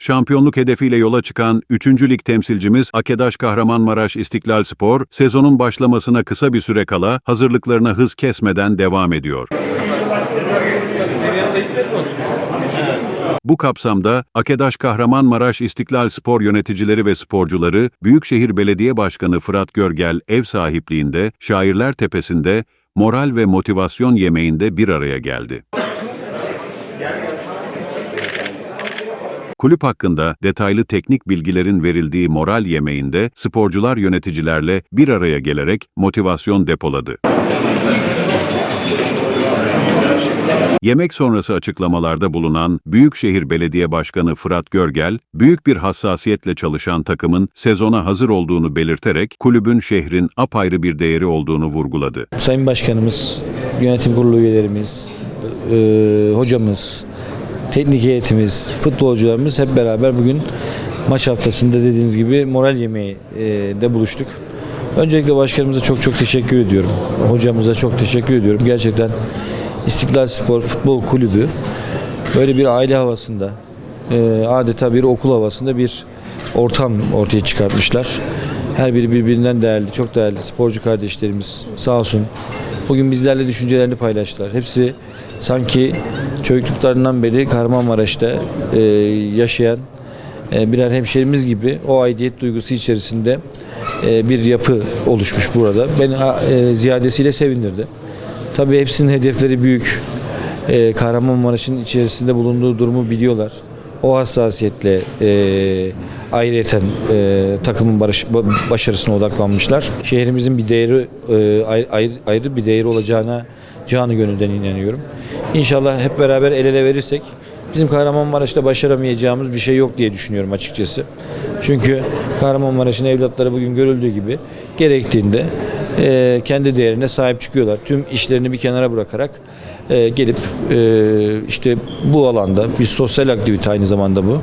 şampiyonluk hedefiyle yola çıkan 3. lig temsilcimiz Akedaş Kahramanmaraş İstiklal Spor, sezonun başlamasına kısa bir süre kala hazırlıklarına hız kesmeden devam ediyor. Bu kapsamda Akedaş Kahramanmaraş İstiklal Spor yöneticileri ve sporcuları Büyükşehir Belediye Başkanı Fırat Görgel ev sahipliğinde Şairler Tepesi'nde moral ve motivasyon yemeğinde bir araya geldi. Kulüp hakkında detaylı teknik bilgilerin verildiği moral yemeğinde sporcular yöneticilerle bir araya gelerek motivasyon depoladı. Yemek sonrası açıklamalarda bulunan Büyükşehir Belediye Başkanı Fırat Görgel, büyük bir hassasiyetle çalışan takımın sezona hazır olduğunu belirterek kulübün şehrin apayrı bir değeri olduğunu vurguladı. Sayın Başkanımız, yönetim kurulu üyelerimiz, e, hocamız, teknik heyetimiz, futbolcularımız hep beraber bugün maç haftasında dediğiniz gibi moral yemeği e, de buluştuk. Öncelikle başkanımıza çok çok teşekkür ediyorum. Hocamıza çok teşekkür ediyorum. Gerçekten İstiklal Spor Futbol Kulübü böyle bir aile havasında, e, adeta bir okul havasında bir ortam ortaya çıkartmışlar. Her biri birbirinden değerli, çok değerli sporcu kardeşlerimiz sağ olsun. Bugün bizlerle düşüncelerini paylaştılar. Hepsi sanki çocukluklarından beri Kahramanmaraş'ta e, yaşayan e, birer hemşerimiz gibi o aidiyet duygusu içerisinde e, bir yapı oluşmuş burada. Beni e, ziyadesiyle sevindirdi. Tabii hepsinin hedefleri büyük. E, Kahramanmaraş'ın içerisinde bulunduğu durumu biliyorlar. O hassasiyetle e, ayrıyeten e, takımın barış, ba- başarısına odaklanmışlar. Şehrimizin bir değeri e, ayrı, ayrı bir değeri olacağına canı gönülden inanıyorum. İnşallah hep beraber el ele verirsek bizim Kahramanmaraş'ta başaramayacağımız bir şey yok diye düşünüyorum açıkçası. Çünkü Kahramanmaraş'ın evlatları bugün görüldüğü gibi gerektiğinde e, kendi değerine sahip çıkıyorlar. Tüm işlerini bir kenara bırakarak e, gelip e, işte bu alanda bir sosyal aktivite aynı zamanda bu.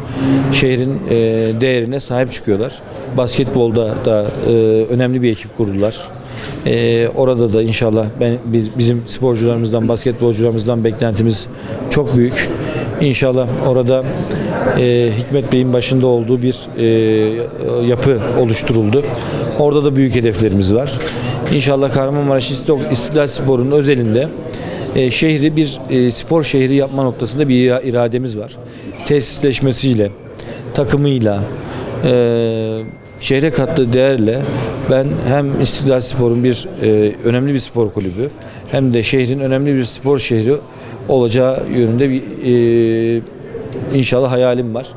Şehrin e, değerine sahip çıkıyorlar. Basketbolda da e, önemli bir ekip kurdular. E, orada da inşallah ben biz, bizim sporcularımızdan, basketbolcularımızdan beklentimiz çok büyük. İnşallah orada e, Hikmet Bey'in başında olduğu bir e, yapı oluşturuldu. Orada da büyük hedeflerimiz var. İnşallah Kahramanmaraş İstik- İstiklal Spor'un özelinde e, şehri bir e, spor şehri yapma noktasında bir ira- irademiz var. Tesisleşmesiyle, takımıyla, e, şehre kattığı değerle ben hem İstiklal Spor'un bir önemli bir spor kulübü hem de şehrin önemli bir spor şehri olacağı yönünde bir inşallah hayalim var.